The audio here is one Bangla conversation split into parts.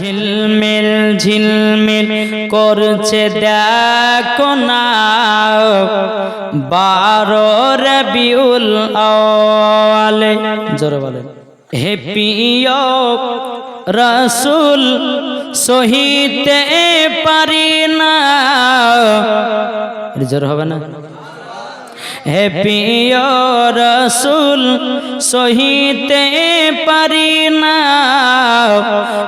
ঝিলমিল ঝিলমিল করছে দেখো না। বারো রবিউল আওয়ালে। জোরে বলেন। হে প্রিয় রসুল, সহিতে পারি না। জোর হবে না। হে প্রিয় রসুল, সহিতে পারি না।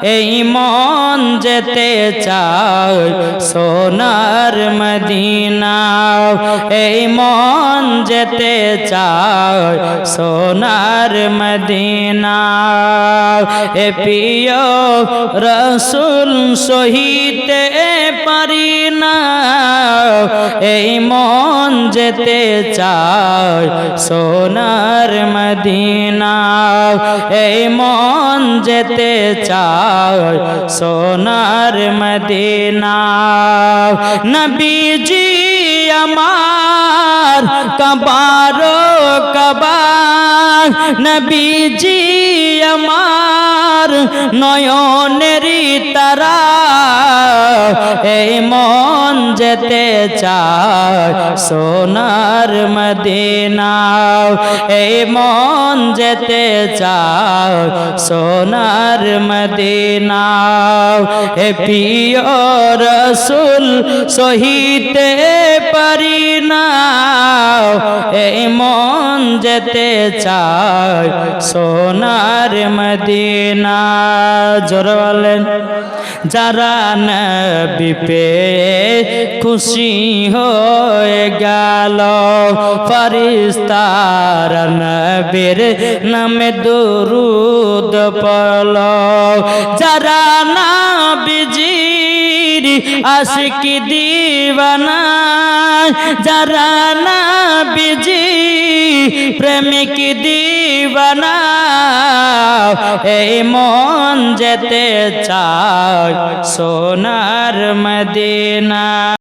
এই মন যেতে চায় সোনার মদিনা। এই মন যেতে চায় সোনার মদিনা। হে প্রিয় রসুল, সহিতে পারি না। এই মন যেতে চাই সোনার মদিনা। এই মন যেতে চাই সোনার মদিনা। নবীজি আমার কবারো কবার নবীজি আমার নয়নেরই তারা, এই মন যেতে চায় সোনার মদিনা, এই মন যেতে চায় সোনার মদিনা। হে প্রিয় রসুল, সহিতে পারি যেতে চাই সোনার মদিনা। জোর বলেন, যারা নিপে খুশি হয়ে গেল ফরিস্তার নবীর নামে দুরুদ পড়ল। আশিকি দিবানা যারা না বিজি প্রেমিক দিবানা এই মন যেতে চায় সোনার মদিনা।